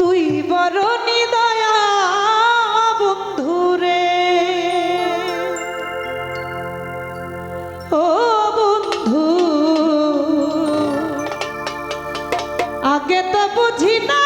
তুই বড় নিদয়া বন্ধুরে ও বন্ধু আগে তো বুঝি না